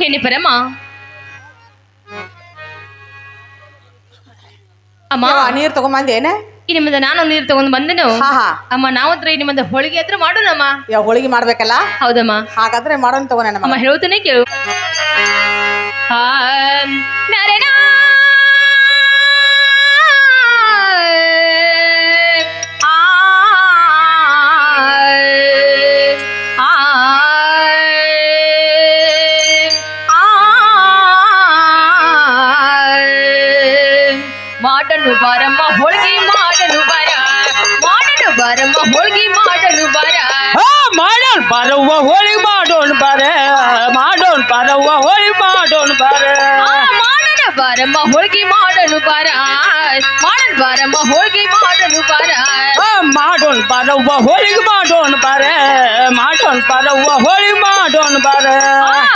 ಏನಿ ಪರಮ್ಮ ಅಮ್ಮ. ಯವ್ವ, ನೀರ್ ತಗೊಂಬಂದೇನ ಈ ನಿಮ್ಮದ ನಾನು ನೀರು ತಗೊಂಡ್ ಬಂದೆನು? ಹಾ ಹಾ. ಅಮ್ಮ ನಾವಂತ್ರ ಈ ನಿಮ್ಮದ ಹೋಳಿಗೆ ಹತ್ರ ಮಾಡೋಣಮ್ಮ. ಯಾವ ಹೋಳಿಗೆ ಮಾಡ್ಬೇಕಲ್ಲ? ಹೌದಮ್ಮ. ಹಾಗಾದ್ರೆ ಮಾಡೋಣ ತಗೋ ನನ್ನ ಅಮ್ಮ ಮಗ ಹೇಳ್ತೇನೆ ಕೇಳು. ಆ, ನರನ. ಮಾಡಲು ಬರಮ್ಮ ಹೋಳಿಗೆ ಮಾಡಲು ಬರ. ಮಾಡಲು ಬರಮ್ಮ ಹೋಳಿಗೆ ಮಾಡಲು ಬರ. ಹಾ ಮಾಡೋಣ ಬರವ್ವ ಹೋಳಿ ಮಾಡೋಣ ಬರ. ಮಾಡೋಣ ಬರವ್ವ ಹೋಳಿ ಮಾಡೋಣ ಬರ. ಆ, ಮಾಡಲು ಬರಮ್ಮ ಹೋಳಿಗೆ ಮಾಡಲು ಬರ. ಮಾಡಲು ಬರಮ್ಮ ಹೋಳಿಗೆ ಮಾಡಲು ಬರ. ಹಾ ಮಾಡೋಣ ಬರವ್ವ ಹೋಳಿಗೆ ಮಾಡೋಣ ಬರ. ಮಾಡೋಣ ಬರವ್ವ ಹೋಳಿ ಮಾಡೋಣ ಬರ. ಆ,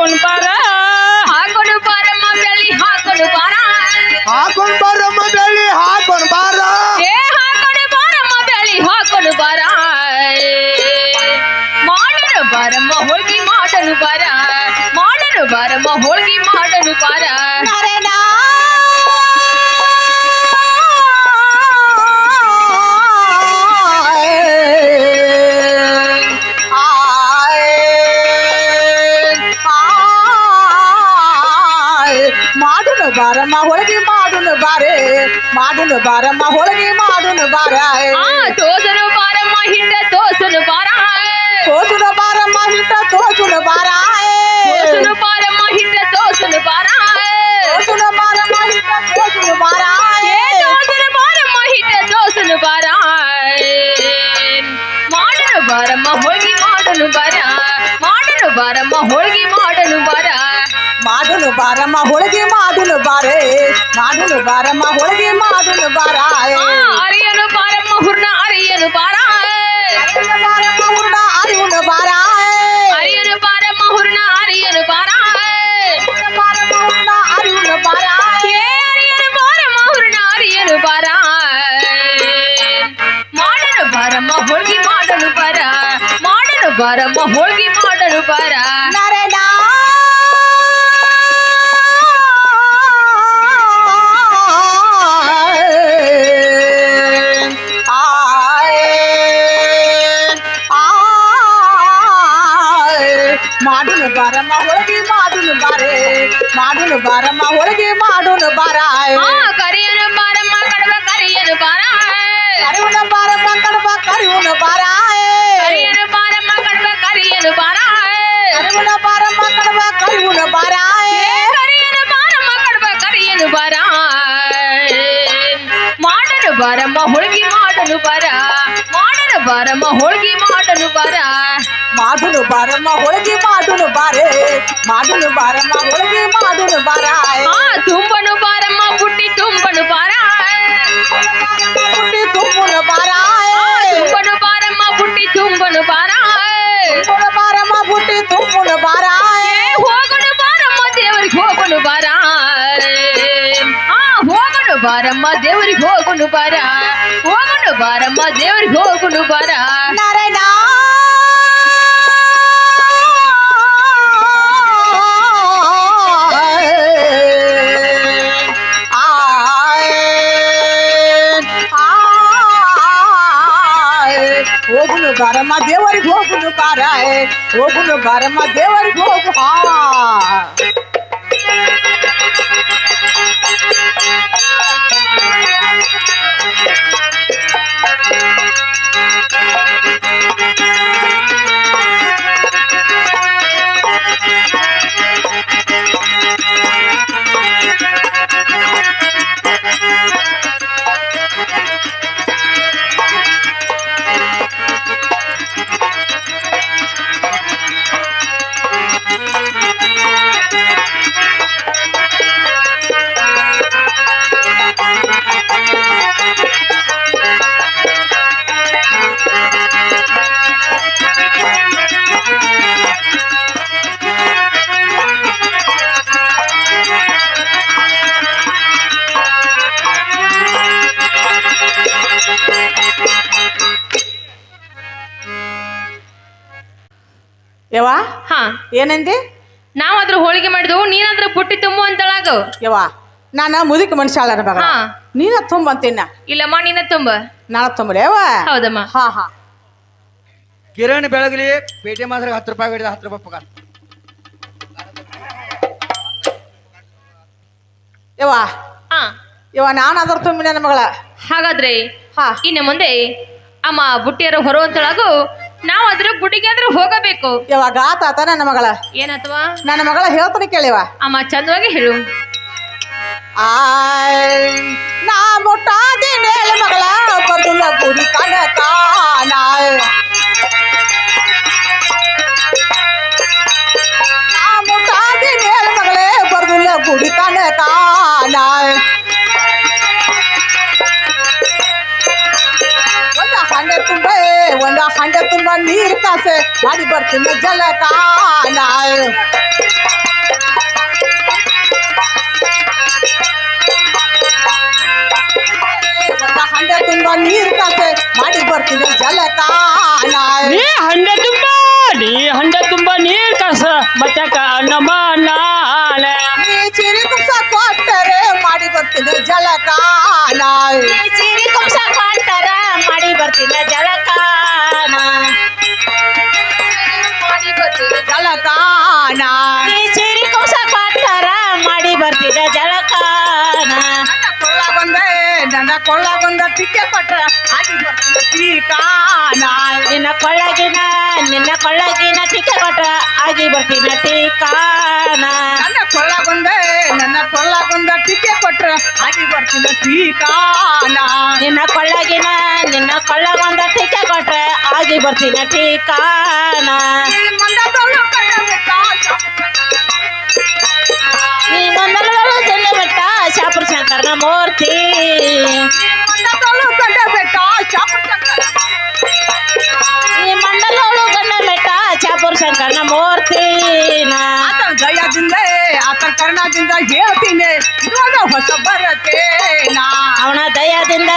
ಹಾಕೊಂಡ್ ಬರ. ಹಾಕೊಂಡು ಬರಮ್ಮ ಬೆಳಿ ಹಾಕೊಂಡು ಬರ. ಹಾಕೊಂಡು ಬರಮ್ಮ ಬೆಳ್ಳಿ ಹಾಕೊಂಡು ಬಾರ. ಏ ಹಾಕೊಂಡು ಬರಮ್ಮ ಬೆಳಿ ಹಾಕೊಂಡು ಬರ. ಮಾಡಲು ಬರಮ್ಮ ಹೋಗಿ ಮಾಡಲು ಬರ. ಮಾಡಲು ಬರಮ್ಮ ಹೋಳಿಗೆ ಬಾರಮ್ಮ ಹೋಳಿಗೆ ಮಾಡಲು ಬರ ಮಾಡುನು ಬಾರಮ್ಮ ಹೋಳಿಗೆ ಮಾಡುನು ಬಾರೆ ಮಾಡುನು ಬಾರಮ್ಮ ಹೋಳಿಗೆ ಮಾಡುನು ಬಾರ ಆ ಅರಿಯನು ಬಾರಮ್ಮ ಹುರ್ನ ಅರಿಯನು ಬಾರ ಬಾರಮ್ಮ ಹುರ್ಡ ಅರಿವುನ ಬಾರ ಬಾರಮ್ಮ ಹೋಳಿಗೆ ಮಾಡಲು ಬರ ನರೇನ ಮಾಡುನು ಬಾರಮ್ಮ ಹೋಳಿಗೆ ಮಾಡುನು ಬಾರೆ ಮಾಡುನು ಬಾರಮ್ಮ ಹೋಳಿಗೆ ಮಾಡುನು ಬಾರ ಆ ಕರಿಯನು ಬಾರಮ್ಮ ಕಡವ ಕರಿಯನು ಬಾರ ಕರಿವುನ ಬಾರಮ್ಮ ಕಡಬ ಕರಿವುನ ಬಾರ ಬಾರಮ್ಮ ಹೋಳಿಗೆ ಮಾಡಲು ಬರ ಮಾಡಲು ಬಾರಮ್ಮ ಹೋಳಿಗೆ ಮಾಡಲು ಬರ ಮಾಡುನು ಬಾರಮ್ಮ ಹೋಳಿಗೆ ಮಾಡುನು ಬಾರೆ ಮಾಡುನು ಬಾರಮ್ಮ ಹೋಳಿಗೆ ಮಾಡುನು ಬಾರ ಆ ತುಂಬನು ಹೋಗನು ಬಾರಮ್ಮ ದೇವರಿಗೆ ಹೋಗನು ಬಾರ ಹೋಗನು ಬಾರಮ್ಮ ದೇವರಿಗೆ ಹೋಗನು ಬಾರ ನರೇನ ಹೋಗುನು ಬಾರಮ್ಮ ದೇವರಿಗೆ ಹೋಗುನು ಬಾರ ಹೋಗುನು ಬಾರಮ್ಮ ದೇವರಿಗೆ ಹೋಗು ಹಾ Thank you. ಏನಂದಿ? ನಾವಾದ್ರೂ ಹೋಳಿಗೆ ಮಾಡಿದ್ವು ನೀನಾದ್ರೂ ಪುಟ್ಟಿ ತುಂಬು ಅಂತಳಾಗು. ಯವ್ವ ನಾನು ಮುದುಕ ಹಾ. ನೀನ ತುಂಬ ಅಂತೀನ? ಇಲ್ಲಮ್ಮ ನೀನ ತುಂಬ. ನಾಳೆ ತುಂಬಲೆ ಯವ್ವ? ಹೌದಮ್ಮ. ಹಾ ಹಾ. ಕಿರಣ್ ಬೆಳಗಲಿ ಪೇಟೆ ಮಾತ್ರ ಹತ್ತು ರೂಪಾಯಿ ಹಿಡಿದ ಹತ್ತು ರೂಪಾಯಿ ಪಗಾರ. ಯವ್ವ? ಹಾ. ಯವ್ವ ನಾನು ಅದ್ರ ತುಂಬಿನ ಮಗಳ. ಹಾಗಾದ್ರೆ ಹಾ. ಇನ್ನು ಮುಂದೆ ಅಮ್ಮ ಬುಟ್ಟಿಯರು ಹೊರುವಂತಳಾಗು ಅದ್ರ ಗುಡಿಗೆ ಅಂದ್ರೆ ಹೋಗಬೇಕು. ಯಾವಾಗ? ಆತಾತ ನನ್ನ ಮಗಳ. ಏನತ್ವಾ? ನನ್ನ ಮಗಳ ಹೇಳ್ತಾನೆ ಕೇಳಿವ. ಅಮ್ಮ ಚಂದವಾಗಿ ಹೇಳು. ಆಯ್ ನಾ ಮುಟ್ಟಾದಿನೇ ಮಗಳ. ಬದುಲ ಗುಡಿ ಕನಕ ನಾಯ್ ನಾ ಮುಟ್ಟಾದಿನೇ ಮಗಳೇ ಬದುಲ ಗುಡಿ ಕನಕ ನಾಯ್ ಒಂದ ಒಂದ ಹಂಡೆ ತುಂಬ ನೀರ್ ಕಾಸೆ ಮಾಡಿ ಬರ್ತೀನಿ ಜಲಕ ನಾಯ್ ಒಂದ ಹಂಡೆ ತುಂಬ ನೀರ್ ಕಾಸೆ ಮಾಡಿ ಬರ್ತೀನಿ ಜಲಕ ನಾಯ್ ನೀ ಹಂಡೆ ತುಂಬ ನೀ ಹಂಡೆ ತುಂಬ ನೀರ್ ಕಸ ಮತ್ತೆ ನಮ್ಮ ನಾಳೆ ನೀ ಚಿರಿ ಕುಸ ಕೊಟ್ಟರೆ ಮಾಡಿ ಬರ್ತೀನಿ ಜಲಕ ನಾಯ್ ಸಿರಿ ಕುಂಸ ಕೊಟ್ಟಾರ ಮಾಡಿ ಬರ್ತೀನಿ ಜಲಕಾನ ಮಾಡಿ ಬರ್ತೀನಿ ಜಲಕ ನಾಯ್ ಈ ಸಿರಿ ಕುಂಸ ಮಾಡಿ ಬರ್ತೀನಿ ಬಂದೆ ನನ್ನ ಕೊಳ್ಳ ಬಂದ ಪಟ್ರ ಟೀಕ ನಿನ್ನ ಕೊಳ್ಳಗಿನ ನಿನ್ನ ಕೊಳ್ಳಗಿನ ಟಿಕೆ ಪಟ್ರ ಆಗಿ ಬರ್ತೀನಿ ಟೀಕಾನ. ನನ್ನ ಕೊಳ್ಳ ಬಂದೆ ನನ್ನ ಕೊಳ್ಳ ಬಂದ ಪಟ್ರ ಆಗಿ ಬರ್ತೀನಿ ಟೀಕಾನ. ನಿನ್ನ ಕೊಳ್ಳಗಿನ ನಿನ್ನ ಕೊಳ್ಳಗೊಂದ ಟಿಕೆ ಪಟ್ರ ಆಗಿ ಬರ್ತೀನಿ ಟೀಕಾನ. ನೀ ಬೆಟ್ಟ ಶಾಪುರ ಶಂಕರನ ಮೂರ್ತಿ. ಶಾಪುರ ಈ ಮಂಡಲಗಳು ಗಣ್ಣ ಬೆಟ್ಟ ಚಾಪುರ ಶಂಕರನ ಮೂರ್ತಿ. ಆತನ ದಯದಿಂದ ಆತನ ಕರ್ಣದಿಂದ ಹೇಳ್ತೀನಿ ಹೊಸ ಬರತ್ತೆ ನಾ. ಅವನ ದಯದಿಂದ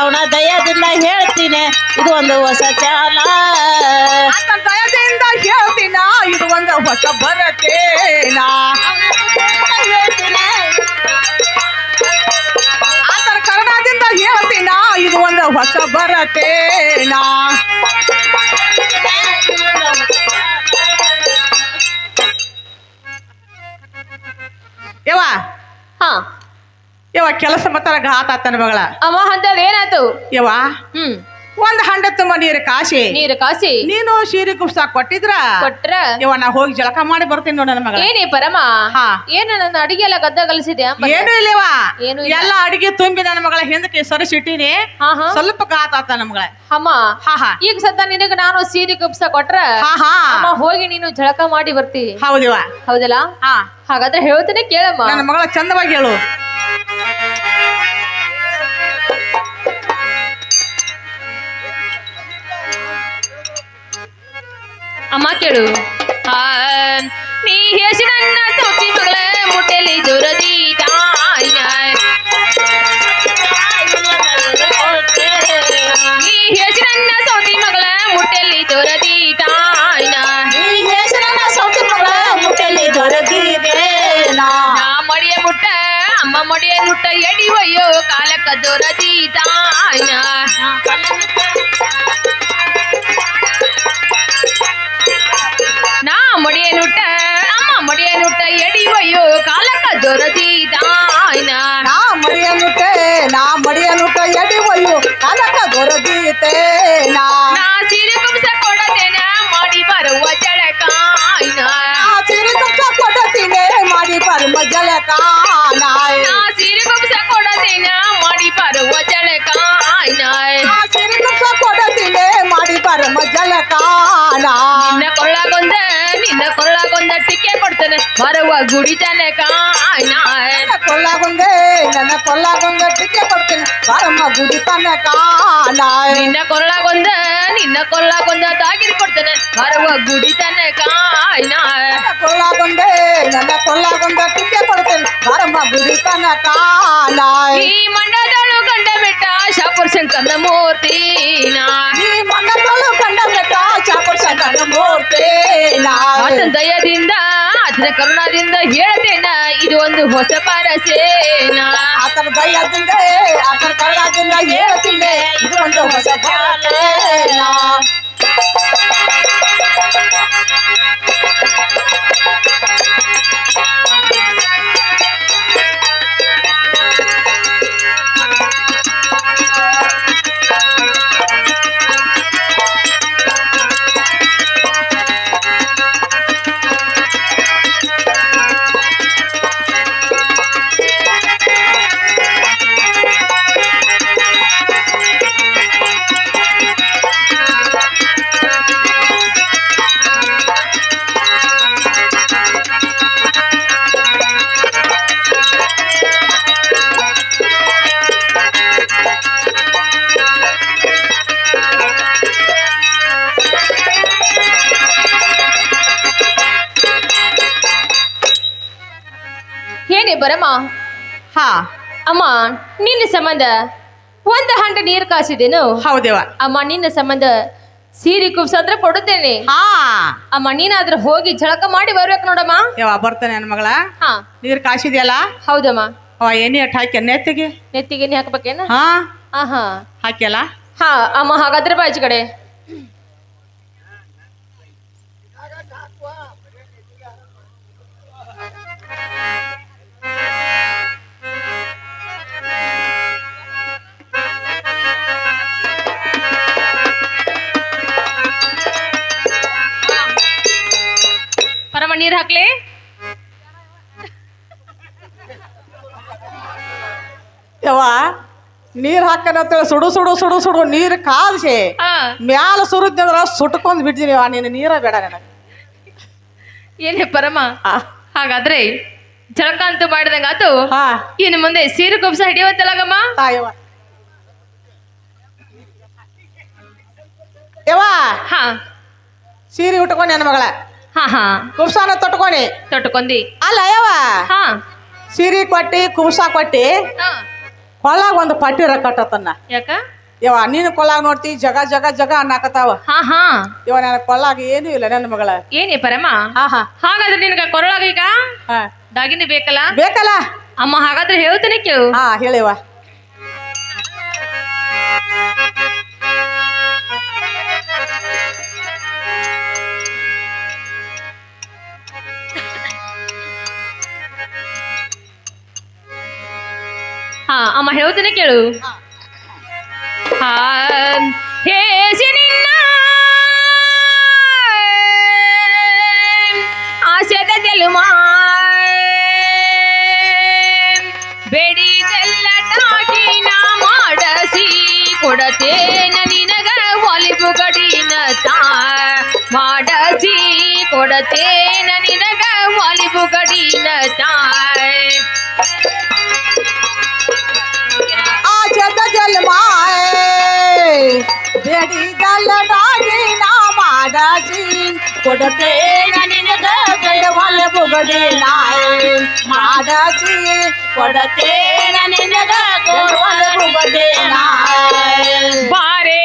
ಅವನ ದಯದಿಂದ ಹೇಳ್ತೀನಿ ಇದು ಒಂದು ಹೊಸ ಚಾಲ. ಆತನ ದಯದಿಂದ ಹೇಳ್ತೀನ ಇದು ಒಂದು ಹೊಸ ಬರತ್ತೆ ಇದು ಒಂದು ಹೊಸ ಬರತೇನ. ಯವ್ವ ಹಾ. ಯವ್ವ ಕೆಲಸ ಮತ್ತಾರ ಘಾತ ಆತನ ಮಗಳ. ಅವ ಅಂತದ್ ಏನಾಯ್ತು? ಯವ್ವ ಹ್ಮ್. ಒಂದ್ ಹಂಡ ತುಂಬ ನೀರು ಕಾಶಿ. ನೀರು ಕಾಸಿ ನೀನು ಸೀರೆ ಕುಪ್ಸ ಕೊಟ್ಟಿದ್ರ? ಕೊಟ್ರ. ಇವ ನಾ ಹೋಗಿ ಜಳಕ ಮಾಡಿ ಬರ್ತೀನಿ ನೋಡ ನನ್ನ ಏನೇ ಪರಮ? ಹಾ. ಏನ ನನ್ನ ಅಡಿಗೆ ಎಲ್ಲ ಗದ್ದ ಕಲಿಸಿದ್ಯಾ? ಏನು ಇಲ್ಲವಾ. ಏನು ಇಲ್ಲ. ಎಲ್ಲ ಅಡಿಗೆ ತುಂಬಿ ನನ್ನ ಮಗಳ ಹಿಂದಕ್ಕೆ ಸರಿಸಿಟ್ಟಿನಿ. ಹಾ ಹಾ. ಸ್ವಲ್ಪ ಕಾತಾತ ಹಮ್ಮ ಅಮ್ಮ ಹಾ ಹಾ. ಈಗ ಸದ್ದ ನಿನಗ ನಾನು ಸೀರೆ ಕುಪ್ಸ ಕೊಟ್ರ? ಹಾ ಹಾ. ಅಮ್ಮ ಹೋಗಿ ನೀನು ಜಳಕ ಮಾಡಿ ಬರ್ತಿ. ಹೌದಿವ ಹೌದಲ್ಲ? ಹಾ. ಹಾಗಾದ್ರೆ ಹೇಳ್ತೇನೆ ಕೇಳಮ್ಮ. ನನ್ನ ಮಗಳ ಚಂದವಾಗಿ ಹೇಳು. ಅಮ್ಮ ಕೇಳು. ನೀ ಹೇಸಿ ನನ್ನ ಸೌತಿ ಮಗಳ ಮುಟ್ಟೆಲಿ ದುರದಿ ಪರಮ ಕೊಡ್ತೇನೆ ಬರುವ ಗುಡಿ ಜನಕಾಯ್ನ ನನ್ನ ಕೊಳ್ಳಾಗುಂದೆ ನನ್ನ ಕೊಳ್ಳಾಗುಂದ ಟಿಕ್ಕೆ ಕೊಡ್ತೀನಿ ಪರಮ ಗುಡಿ ತನಕ ನಾಯ್ ನಿನ್ನ ಕೊರಳಗೊಂದ ನಿನ್ನ ಕೊರಳಗೊಂದ ತಾಗಿರಿ ಕೊಡ್ತೇನೆ ಬರುವ ಗುಡಿ ತನಕಾಯ್ನ ನನ್ನ ಕೊಳ್ಳಾಗುಂದೆ ನನ್ನ ಕೊಳ್ಳಾಗುಂದ ಟಿಕ್ಕೆ ಕೊಡ್ತೀನಿ ಪರಮ ಗುಡಿ ತನಕ ನಾಯ್ ಈ ಮಂಡದಳು ಗಂಡ ಬೆಟ್ಟ ಶಾಪುರ್ ಶಂಕರನ ಮೂರ್ತಿನ ಈ ಮಣ್ಣದೊಳು ಕಂಡ ಬೆಟ್ಟ ಚಾಪುರ್ ಶಂಕರನ ಮೂರ್ತಿ ನಾ ಕರುಣಾದಿಂದ ಹೇಳ್ತೇನ ಇದು ಒಂದು ಹೊಸ ಪರಸೇನ ಆತನ ದಯದಿಂದ, ಆತನ ಕರುಣದಿಂದ ಹೇಳ್ತೀನಿ ಇದು ಒಂದು ಹೊಸ ಬಾಳೇನ. ಸಂಬಂಧ ಒಂದು ಹಂಡ ನೀರು ಕಾಸಿದೇನು? ಹೌದೇವ ಆ ಮಣ್ಣಿನ ಸಂಬಂಧ ಸೀರೆ ಕುಬ್ಸಂದ್ರೆ ಕೊಡುತ್ತೇನೆ. ಹಾ. ಮಣ್ಣಿನ ನೀನಾದ್ರೂ ಹೋಗಿ ಜಳಕ ಮಾಡಿ ಬರ್ಬೇಕು ನೋಡಮ್ಮ. ಯಾವ ಬರ್ತಾನೆ ನನ್ನ ಮಗಳ. ಹಾ. ನೀರ್ ಕಾಸಿದ್ಯಲ್ಲ? ಹೌದಮ್ಮ. ಅವ ಎಣ್ಣೆ ಅಟ್ ಹಾಕಿ ನೆತ್ತಿಗೆ? ನೆತ್ತಿಗೆ ಹಾಕ್ಬೇಕೇನ? ಹಾ. ಹಾ ಹಾ ಹಾಕ್ಯಲ್ಲ? ಹಾ ಅಮ್ಮ ಹಾಗಾದ್ರೆ ಬಾಜು ಕಡೆ. ನೀರ್ ಹಾಕ್ಲಿ? ಯವ್ವ ನೀರ್ ಹಾಕನಂತೇಳಿ ಸುಡು ಸುಡು ಸುಡು ಸುಡು ನೀರ್ ಕಾಲ್ಸಿ ಮ್ಯಾಲ ಸುರಿದ್ನಂದ್ರ ಸುಟ್ಕೊಂಡ್ ಬಿಡ್ತೀನಿ ಯವ್ವ ನೀನು ನೀರ ಬೇಡ ನನಗೆ. ಏನೇ ಪರಮ ಹಾಗಾದ್ರೆ ಜಳಕ ಅಂತ ಮಾಡಿದಂಗ ಆತು? ಹಾ. ಇನ್ನು ಮುಂದೆ ಸೀರೆ ಕುಬ್ಸ ಹಿಡಿಯುವಂತಲ್ಲಗಮ್ಮ ತಾಯವ್ವ ಯವ್ವ. ಹಾ. ಸೀರೆ ಉಟ್ಕೊಂಡು ನನ್ನ ಮಗಳ. ಹಾ ಹಾ. ಕುಬ್ಸಾನ ತೊಟ್ಕೊಂಡಿ. ಅಲ್ಲ ಅಯ್ಯವ ಹಾ. ಸೀರೆ ಕೊಟ್ಟಿ ಕುಬ್ಸ ಕೊಟ್ಟಿ ಹಾ. ಕೊಳ್ಳಾಗ ಒಂದು ಪಟ್ಟಿ ರಕ್ಕಟ್ಟತನ್ನ ಯಾಕ? ನೀನು ಕೊಲಾಗ ನೋಡ್ತಿ ಜಗ ಜಗ ಜಗ ಅನ್ನಕತ್ತಾವ. ಹಾ ಹಾ. ಇವ ನನ್ನ ಕೊಳ್ಳಾಗ ಏನೂ ಇಲ್ಲ ನನ್ನ ಮಗಳ. ಏನೇ ಪರಮ? ಹಾ ಹಾ. ಹಾಗಾದ್ರೆ ನಿನಗ ಕೊರಳಾಗ ಈಗ? ಹಾ. ಡಾಗಿನಿ ಬೇಕಲ್ಲ? ಬೇಕಲ್ಲ? ಅಮ್ಮ ಹಾಗಾದ್ರೆ ಹೇಳ್ತೇನೆ ಕೇಳು. ಹಾ ಹೇಳಿವ ಅಮ್ಮ ಹೇಳ್ತೇನೆ ಕೇಳು. ಹಾ. ಹೇಸಿ ನಿನ್ನ ಆಸೆದ ಜಲುಮ ಬೆಡಿದೆಲ್ಲಟಾಗಿ ನಾ ಮಾಡಸಿ ಕೊಡತೇನ ನಿನಗ ಒಲಿಬು ಗಡಿನ ತಾ ಮಾಡಸಿ ಕೊಡತೇನ ನಿನಗ ಒಲಿಬು ಗಡಿನ ತಾಯ್. ಬೇಡಿ ಗಲ್ಲಡಾಗಿ ನಾ ಮಾಡಾಜಿ ಕೊಡತೆ ನಿನಗ ಗಡವಲ ಬುಗಡಿ ನಾಯಿ. ಮಾಡಾಜಿ ಕೊಡತೆ ನಿನಗ ಗಡವಲ ಬುಗಡಿ ನಾಯಿ. ಬಾರೆ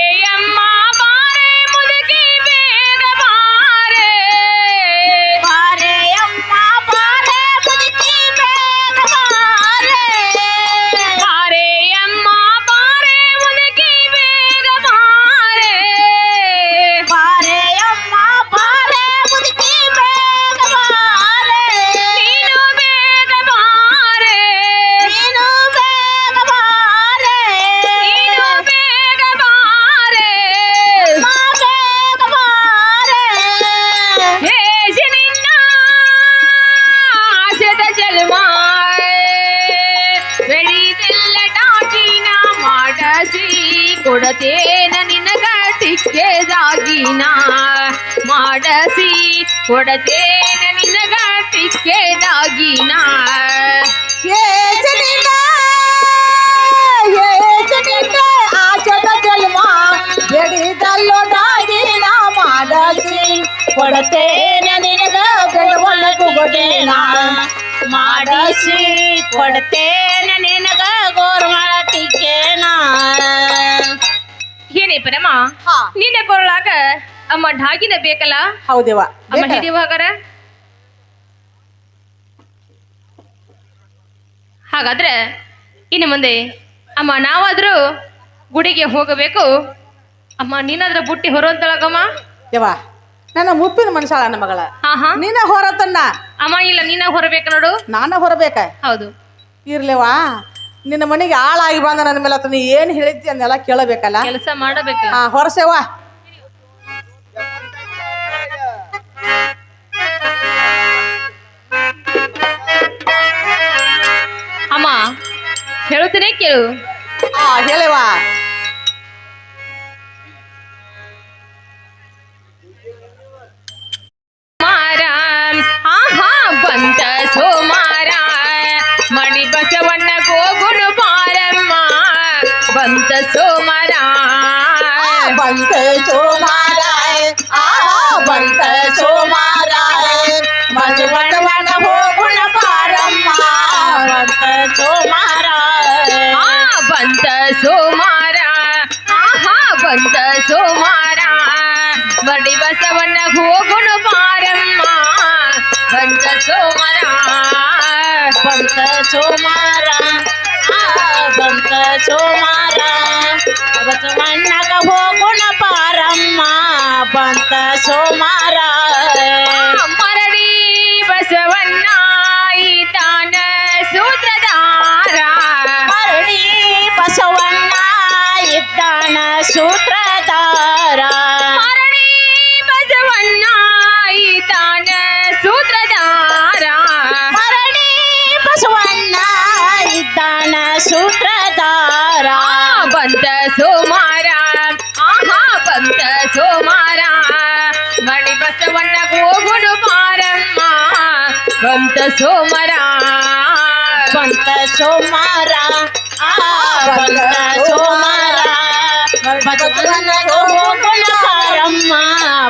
ಮಾಡಿಸಿ ಕೊಡ್ತೇನೆ ನಿನಗ ಗೋರ್ಮಾಟಿಕೇನ ಏನೇ ಪರಮ್ಮ ನಿನ್ನ ಕೊರಳಾಗ ಅಮ್ಮ ಢಾಗಿನ ಬೇಕಲ್ಲ? ಹೌದೇವ ಅಮ್ಮ ಹಿಡಿಯುವ ಹಾಗಾರ ಹಾಗಾದ್ರೆ ಇನ್ನು ಮುಂದೆ ಅಮ್ಮ ನಾವಾದ್ರೂ ಗುಡಿಗೆ ಹೋಗಬೇಕು. ಅಮ್ಮ ನೀನಾದ್ರೂ ಬುಟ್ಟಿ ಹೊರೋಂತಳಗಮ್ಮ ದೇವಾ ನನ್ನ ಮುಪ್ಪಿನ ಮನುಷ್ಯ ನನ್ನ ಮಗಳ. ಹಾ ಹಾ ನೀನ ಹೊರತನ್ನ ಅಮ್ಮ ಇಲ್ಲ ನೀನ ಹೊರಬೇಕ ನೋಡು? ನಾನ ಹೊರಬೇಕ ಹೌದು. ಇರ್ಲೇವಾ? ನಿನ್ನ ಮನೆಗೆ ಆಳಾಗಿ ಬಂದ ನನ್ನ ಮೇಲೆ ಅಥವಾ ನೀ ಏನು ಹೇಳಿದ್ದಿ ಅನ್ನೆಲ್ಲ ಕೇಳಬೇಕಲ್ಲ? ಕೆಲಸ ಮಾಡಬೇಕು. ಹಾ ಹೊರಸೇವಾ ಅಮ್ಮ ಹೇಳುತ್ತೇನೆ ಕೇಳು. ಹಾ ಹೇಳೇವಾ ಬಂತ ಸೋಮಾರ ಬಂತ ಸೋಮಾರಾಯ ಆಹಾ ಬಂತ ಸೋಮಾರಾಯ ಮಜವಟವನ ಹೋಗುಣ ಬಾರಮ್ಮ ಬಂತ ಸೋಮಾರ ಆ ಬಂತ ಸೋಮಾರ ಆಹಾ ಬಂತ ಸೋಮಾರ ಮಡಿ ಬಸವಣ್ಣ ಹೋಗುನು ಬಾರಮ್ಮ ಬಂತ ಸೋಮಾರ ಬಂತ ಸೋಮಾರ ಆ ಬಂತ ಸೋಮಾರ. ಬಸವಣ್ಣಗ ಹೋಗುಣ ಪಾರಮ್ಮ. ಬಂತ ಸೋಮಾರ. ಮರಡಿ ಬಸವಣ್ಣ ಬಂತ ಸೋಮರ ಬಂತ ಸೋಮಾರ ಆ ಬಂತ ಸೋಮಾರ ಬಸವಣ್ಣ ಹೋಗುಣ ಪಾರಮ್ಮ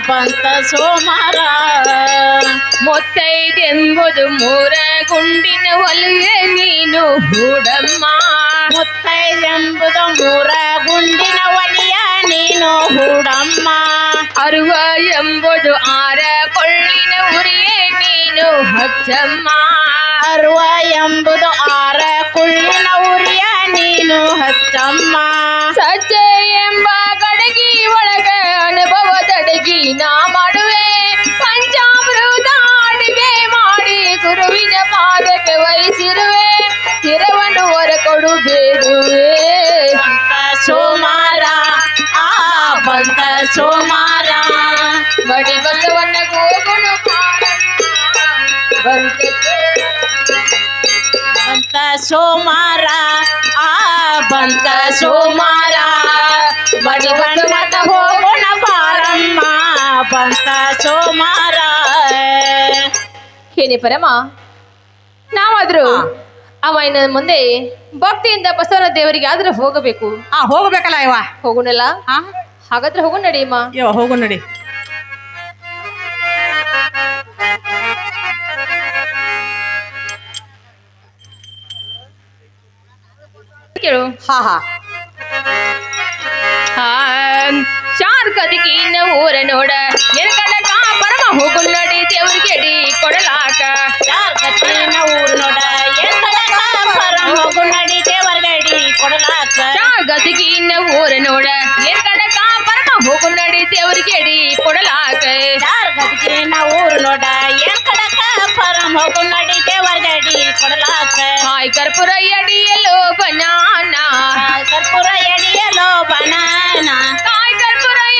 ಬಂತ ಸೋಮಾರ ಮೊತ್ತೈದೆಂಬುದು ಮೂರ ಗುಂಡಿನ ಒಲುವೆ ನೀನು ಹೂಡಮ್ಮ ಮುತ್ತೈದೆಂಬುದು ಮೂರ ಗುಂಡಿನ ಒಲಿಯ ನೀನು ಹೂಡಮ್ಮ ಅರುವ ಎಂಬುದು ಆರ ಕೊಳ್ಳಿನ ಉರಿಯೇ ನೀನು ಹಚ್ಚಮ್ಮ. ಅರುವ ಎಂಬುದು ಆರ ಕುಳ್ಳಿನ ಉರಿಯ ನೀನು ಹಚ್ಚಮ್ಮ. ಸಜ್ಜೆ ಎಂಬ ಗಡಗಿ ಒಳಗ ಅನುಭವದಡಗಿ ನಾ ಮಾಡುವೆ. ಪಂಚಾಮೃತ ಅಡಿಗೆ ಮಾಡಿ ಗುರುವಿನ ಪಾದಕ್ಕೆ ವಹಿಸಿರುವೆ. ಸ್ಥಿರವನ್ನು ಹೊರ ಕೊಡು ಬೇಡುವೆ ಸೋಮಾರ ಆ ಬಂತ ಸೋಮಾರ. ಬಡಿ ಬಸವಣ್ಣ ಗೋಗುನು ಸೋಮಾರ ಆ ಬಂತ ಸೋಮಾರಾ. ಬಡಿ ಬಣ್ಣದ ಹೋಗೋಣ ಬಾರಮ್ಮ ಬಂತ ಸೋಮಾರ. ಏನೇ ಪರಮ ನಾವಾದ್ರೂ ಅವ ಇನ್ನ ಮುಂದೆ ಭಕ್ತಿಯಿಂದ ಬಸವನ ದೇವರಿಗೆ ಆದ್ರೆ ಹೋಗಬೇಕು. ಆ ಹೋಗಬೇಕಲ್ಲ ಇವ. ಹೋಗುಣಲ್ಲ ಹಾಗಾದ್ರೆ ಹೋಗು ನಡಿಯಮ್ಮ ಇವ ಹೋಗು ನಡಿ. ಕೇಳು. ಹಾ ಹಾ. ಶಾರ್ ಕದಿಗಿನ ಊರ ನೋಡ. ಎನಕನಕ ಪರಮ ಹೋಗು ನಡಿ ದೇವ್ರಿಗೆ ಅಡಿ ಕೊಡಲಾಕ. ಯಾರ್ ಕಚ್ಚಿನ ಊರ ನೋಡ. ಎಂಕಡಕ ಪರಮ ಹೋಗು ನಡಿ ದೇವರ್ಗಡಿ ಕೊಡಲಾಕ. ಶಾರ್ ಗದಿಗಿನ ಊರ ನೋಡ. ಎನಕನಕ ಪರಮ ಹೋಗು ನಡಿ ದೇವ್ರಿಗೆ ಅಡಿ ಕೊಡಲಾಕ. ಯಾರ್ ಗದಿಗಿನ ಊರ ನೋಡ. మొక్కున్నడితే వరదడి కొడలాక హాయ్ కర్పూరయ్యడియలో బనానా. కర్పూరయ్యడియలో బనానా. హాయ్ కర్పూరయ్య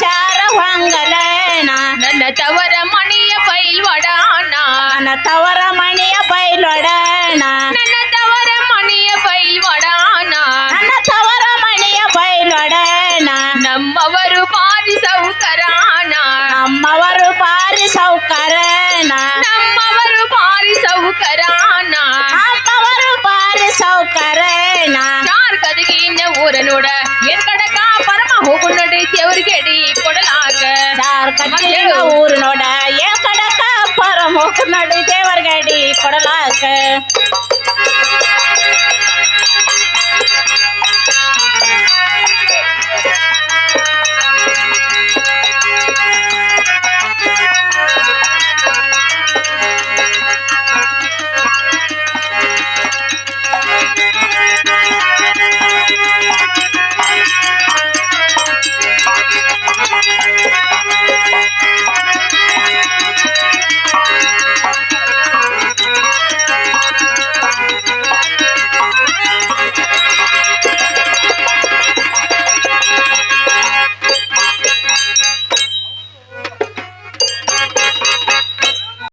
ಶಾರವಾಂಗಲನ ನನ್ನ ತವರ ಮಣಿಯ ಪೈಲ್ವಡಾಣ ನನ್ನ ತವರ ಮಣಿಯ ಪೈಲ್ವಡಾಣ ನನ್ನ ತವರ ಮಣಿಯ ಪೈಲ್ವಡಾಣ ನನ್ನ ತವರ ಮಣಿಯ ಪೈಲ್ವಡಾಣ ನಮ್ಮವರು ಪಾರಿ ಸೌಕರಾಣ ನಮ್ಮವರು ಪಾರಿ ಸೌಕರಣ ನಮ್ಮವರು ಪಾರಿ ಸೌಕರಾಣ ನಮ್ಮವರು ಪಾರಿ ಸೌಕರಣ ಯಾರ್ ಕದಗಿನ ಊರನೋಡ ಎನ್ ಕಡೆ ಕಾಪ ಕೊಡಲಾಗ ಚಾರ್ ಕಚ್ಚಿನ ಊರು ನೋಡ ಏ ಕಡಕ ಪರಮೋಕ್ ನಡು ದೇವರ ಗಡಿ ಕೊಡಲಾಕ